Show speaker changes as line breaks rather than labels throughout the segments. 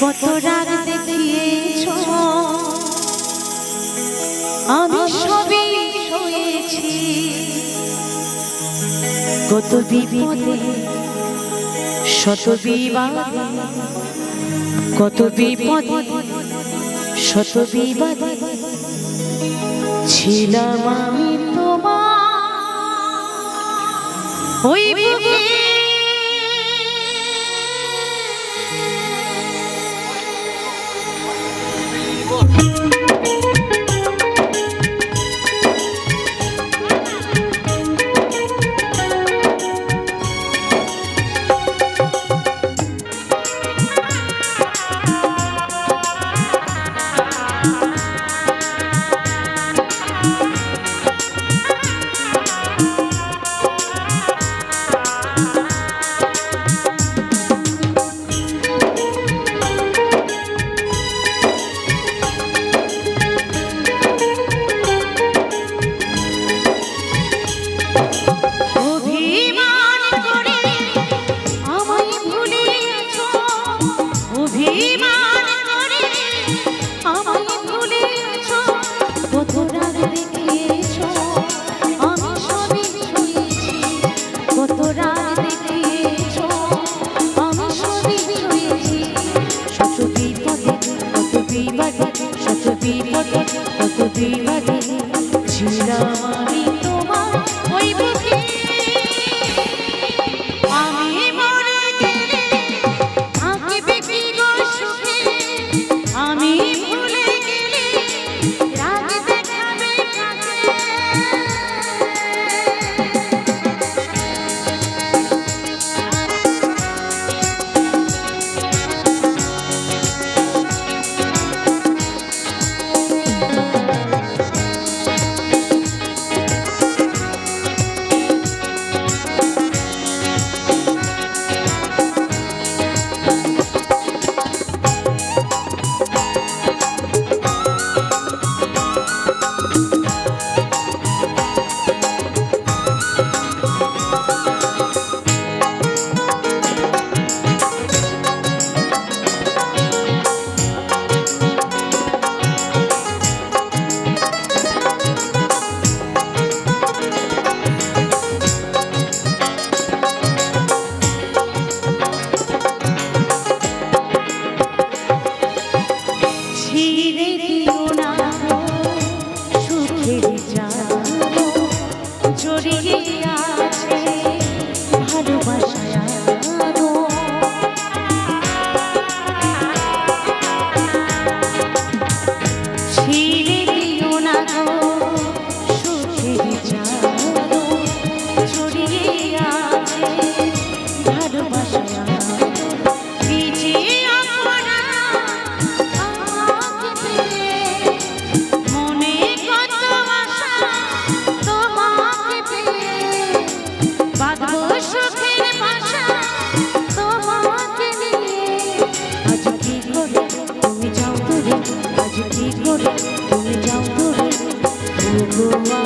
কত রাগ দেখিয়েছ। আমি সবই কত বিপদে, শত বিবাদে, কত বিপদে, শত বিবাদে। ছিলাম আমি তোমার হইব কি বিপদে কত বিপদে ছিলাম আছে Lord.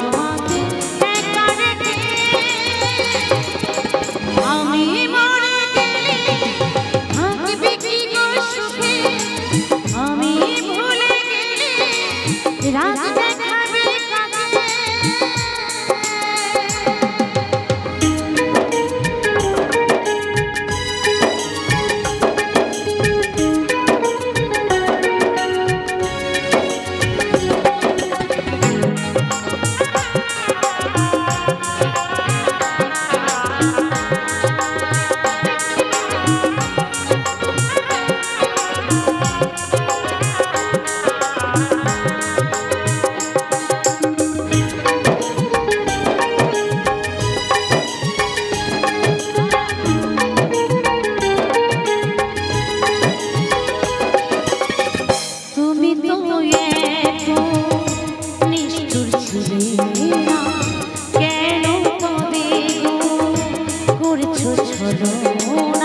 শোনো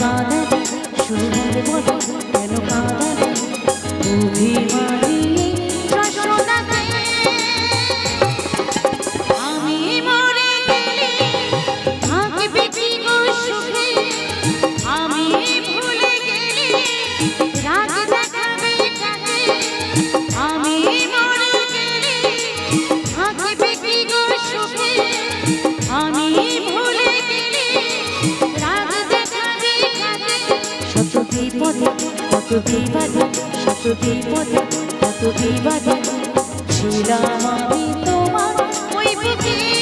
কাঁদেন শুনলে বলো কেন কাঁদেন অভিমানী কত বিবাদে শত বিপদে কত বিবাদে ছিলাম আমি তোমার ওই বুকে